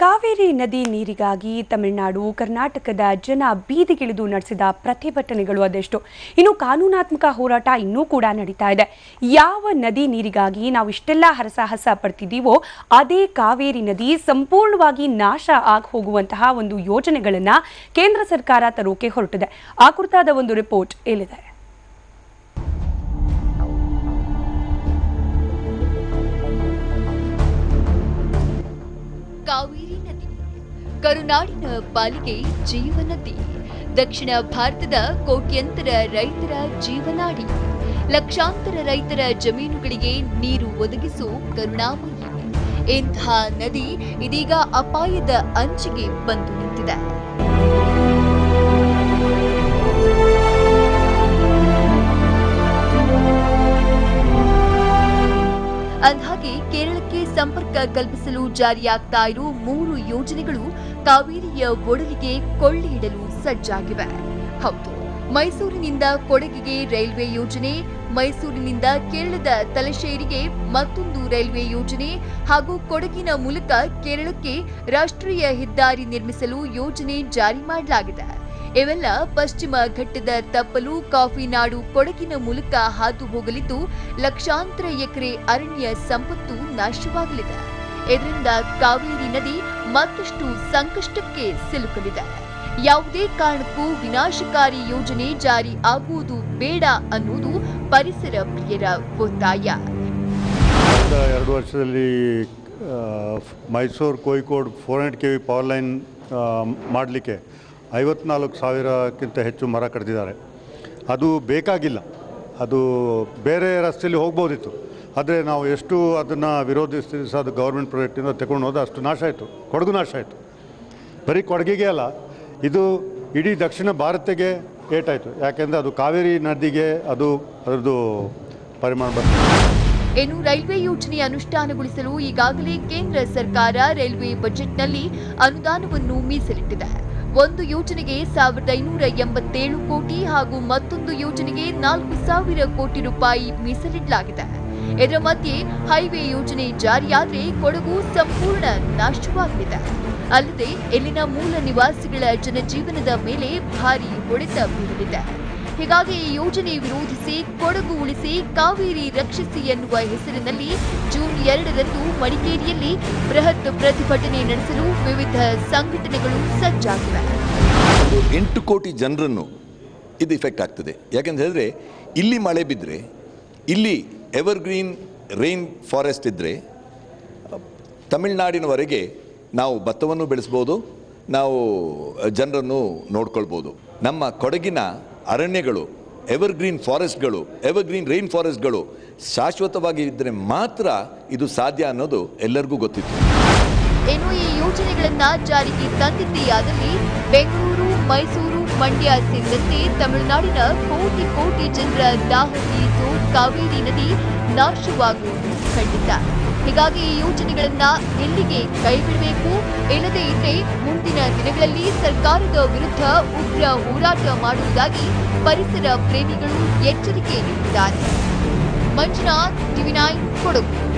ಕಾವೇರಿ ನದಿ ನೀರಿಗಾಗಿ ತಮಿಳುನಾಡು, ಕರ್ನಾಟಕದ ಜನ ಬೀದಿಗಿಳಿದು ನಡೆಸಿದ ಪ್ರತಿಭಟನೆಗಳು ಅದೆಷ್ಟು. ಇನ್ನು ಕಾನೂನಾತ್ಮಕ ಹೋರಾಟ ಇನ್ನೂ ಕೂಡ ನಡೀತಾ ಇದೆ. ಯಾವ ನದಿ ನೀರಿಗಾಗಿ ನಾವು ಇಷ್ಟೆಲ್ಲ ಹರಸಾಹಸ ಪಡ್ತಿದ್ದೀವೋ, ಅದೇ ಕಾವೇರಿ ನದಿ ಸಂಪೂರ್ಣವಾಗಿ ನಾಶ ಆಗಿ ಹೋಗುವಂತಹ ಒಂದು ಯೋಜನೆಗಳನ್ನು ಕೇಂದ್ರ ಸರ್ಕಾರ ತರೋಕೆ ಹೊರಟಿದೆ. ಆ ಕುರಿತಾದ ಒಂದು ರಿಪೋರ್ಟ್ ಇಲ್ಲಿದೆ ಕರುನಾಡಿನ ಪಾಲಿಗೆ ಜೀವನದಿ. ದಕ್ಷಿಣ ಭಾರತದ ಕೋಟ್ಯಂತರ ರೈತರ ಜೀವನಾಡಿ. ಲಕ್ಷಾಂತರ ರೈತರ ಜಮೀನುಗಳಿಗೆ ನೀರು ಒದಗಿಸು ಕರುಣಾಮಯಿ. ಇಂತಹ ನದಿ ಇದೀಗ ಅಪಾಯದ ಅಂಚಿಗೆ ಬಂದು ನಿಂತಿದೆ. ಅಂದ್ಹಾಗೆ ಕೇರಳಕ್ಕೆ ಸಂಪರ್ಕ ಕಲ್ಪಿಸಲು ಜಾರಿಯಾಗ್ತಾ ಇರುವ ಮೂರು ಯೋಜನೆಗಳು ಕಾವೇರಿಯ ಒಡಲಿಗೆ ಕೊಳ್ಳಿ ಇಡಲು ಸಜ್ಜಾಗಿವೆ. ಹೌದು, ಮೈಸೂರಿನಿಂದ ಕೊಡಗಿಗೆ ರೈಲ್ವೆ ಯೋಜನೆ, ಮೈಸೂರಿನಿಂದ ಕೇರಳದ ತಲಶೇರಿಗೆ ಮತ್ತೊಂದು ರೈಲ್ವೆ ಯೋಜನೆ ಹಾಗೂ ಕೊಡಗಿನ ಮೂಲಕ ಕೇರಳಕ್ಕೆ ರಾಷ್ಟ್ರೀಯ ಹೆದ್ದಾರಿ ನಿರ್ಮಿಸಲು ಯೋಜನೆ ಜಾರಿ ಮಾಡಲಾಗಿದೆ. ಇವೆಲ್ಲ ಪಶ್ಚಿಮ ಘಟ್ಟದ ತಪ್ಪಲು ಕಾಫಿ ನಾಡು ಕೊಡಗಿನ ಮೂಲಕ ಹಾದು ಹೋಗಲಿದ್ದು ಲಕ್ಷಾಂತರ ಎಕರೆ ಅರಣ್ಯ ಸಂಪತ್ತು ನಾಶವಾಗಲಿದೆ. ಇದರಿಂದ ಕಾವೇರಿ ನದಿ ಮತ್ತಷ್ಟು ಸಂಕಷ್ಟಕ್ಕೆ ಸಿಲುಕಲಿದೆ. ಯಾವುದೇ ಕಾರಣಕ್ಕೂ ವಿನಾಶಕಾರಿ ಯೋಜನೆ ಜಾರಿ ಆಗುವುದು ಬೇಡ ಅನ್ನುವುದು ಪರಿಸರ ಪ್ರಿಯರ ಒತ್ತಾಯ. ಎರಡು ವರ್ಷದಲ್ಲಿ Mysuru Kozhikode four hundred K V power line ಮಾಡಲಿಕ್ಕೆ ಐವತ್ನಾಲ್ಕು ಸಾವಿರಕ್ಕಿಂತ ಹೆಚ್ಚು ಮರ ಕಡಿದಿದ್ದಾರೆ. ಅದು ಬೇಕಾಗಿಲ್ಲ. ಅದು ಬೇರೆ ರಸ್ತೆಯಲ್ಲಿ ಹೋಗ್ಬೋದಿತ್ತು. ಆದರೆ ನಾವು ಎಷ್ಟು ಅದನ್ನು ವಿರೋಧಿಸ್ತೀವಿ ಸಹ ಅದು ಗೌರ್ಮೆಂಟ್ ಪ್ರಾಜೆಕ್ಟಿಂದ ತಗೊಂಡು ಹೋದ ಅಷ್ಟು ನಾಶ ಆಯಿತು. ಕೊಡಗು ನಾಶ ಆಯಿತು. ಬರೀ ಕೊಡಗಿಗೆ ಅಲ್ಲ, ಇದು ಇಡೀ ದಕ್ಷಿಣ ಭಾರತಕ್ಕೆ ಏಟಾಯಿತು. ಯಾಕೆಂದರೆ ಅದು ಕಾವೇರಿ ನದಿಗೆ ಅದು ಅದರದ್ದು ಪರಿಮಾಣ ಬರ್ತದೆ ಇನ್ನು ರೈಲ್ವೆ ಯೋಜನೆ ಅನುಷ್ಠಾನಗೊಳಿಸಲು ಈಗಾಗಲೇ ಕೇಂದ್ರ ಸರ್ಕಾರ ರೈಲ್ವೆ ಬಜೆಟ್ನಲ್ಲಿ ಅನುದಾನವನ್ನು ಮೀಸಲಿಟ್ಟಿದೆ. ಒಂದು ಯೋಜನೆಗೆ ಸಾವಿರದ ಐನೂರ ಎಂಬತ್ತೇಳು ಕೋಟಿ ಹಾಗೂ ಮತ್ತೊಂದು ಯೋಜನೆಗೆ ನಾಲ್ಕು ಸಾವಿರ ಕೋಟಿ ರೂಪಾಯಿ ಮೀಸಲಿಡಲಾಗಿದೆ. ಇದರ ಮಧ್ಯೆ ಹೈವೇ ಯೋಜನೆ ಜಾರಿಯಾದರೆ ಕೊಡಗು ಸಂಪೂರ್ಣ ನಾಶವಾಗಲಿದೆ. ಅಲ್ಲದೆ ಇಲ್ಲಿನ ಮೂಲ ನಿವಾಸಿಗಳ ಜನಜೀವನದ ಮೇಲೆ ಭಾರಿ ಹೊಡೆತ ಬೀಳಲಿದೆ ಹೀಗಾಗಿ ಈ ಯೋಜನೆ ವಿರೋಧಿಸಿ ಕೊಡಗು ಉಳಿಸಿ ಕಾವೇರಿ ರಕ್ಷಿಸಿ ಎನ್ನುವ ಹೆಸರಿನಲ್ಲಿ ಜೂನ್ ಎರಡರಂದು ಮಡಿಕೇರಿಯಲ್ಲಿ ಬೃಹತ್ ಪ್ರತಿಭಟನೆ ನಡೆಸಲು ವಿವಿಧ ಸಂಘಟನೆಗಳು ಸಜ್ಜಾಗಿವೆ. ಎಂಟು ಕೋಟಿ ಜನರನ್ನು ಇದು ಇಫೆಕ್ಟ್ ಆಗ್ತದೆ. ಯಾಕೆಂತ ಇಲ್ಲಿ ಮಳೆ ಬಿದ್ದರೆ ಇಲ್ಲಿ ಎವರ್ಗ್ರೀನ್ ರೈನ್ ಫಾರೆಸ್ಟ್ ಇದ್ದರೆ ತಮಿಳುನಾಡಿನವರೆಗೆ ನಾವು ಭತ್ತವನ್ನು ಬೆಳೆಸ್ಬೋದು, ನಾವು ಜನರನ್ನು ನೋಡ್ಕೊಳ್ಬೋದು. ನಮ್ಮ ಕೊಡಗಿನ ಅರಣ್ಯಗಳು ಎವರ್ಗ್ರೀನ್ ಫಾರೆಸ್ಟ್ಗಳು ಎವರ್ಗ್ರೀನ್ ರೈನ್ ಫಾರೆಸ್ಟ್ಗಳು ಶಾಶ್ವತವಾಗಿ ಇದ್ದರೆ ಮಾತ್ರ ಇದು ಸಾಧ್ಯ ಅನ್ನೋದು ಎಲ್ಲರಿಗೂ ಗೊತ್ತಿತ್ತು. ಏನು ಈ ಯೋಜನೆಗಳನ್ನ ಜಾರಿಗೆ ತಂದಿದ್ದೀಯಾದಲ್ಲಿ ಬೆಂಗಳೂರು, ಮೈಸೂರು, ಮಂಡ್ಯ ಸೇರಿದಂತೆ ತಮಿಳುನಾಡಿನ ಕೋಟಿ ಕೋಟಿ ಜನರ ದಾಹ ತೀರಿಸೋ ಕಾವೇರಿ ನದಿ ನಾಶವಾಗುವುದು ಖಂಡಿತ. ಹೀಗಾಗಿ ಈ ಯೋಜನೆಗಳನ್ನ ಎಲ್ಲಿಗೆ ಕೈಬಿಡಬೇಕು ಇಲ್ಲದೇ ಇದ್ರೆ ಮುಂದಿನ ದಿನಗಳಲ್ಲಿ ಸರ್ಕಾರದ ವಿರುದ್ಧ ಉಗ್ರ ಹೋರಾಟ ಮಾಡುವುದಾಗಿ ಪರಿಸರ ಪ್ರೇಮಿಗಳು ಎಚ್ಚರಿಕೆ ನೀಡಿದ್ದಾರೆ. Manjunath, TV nine, Kodagu.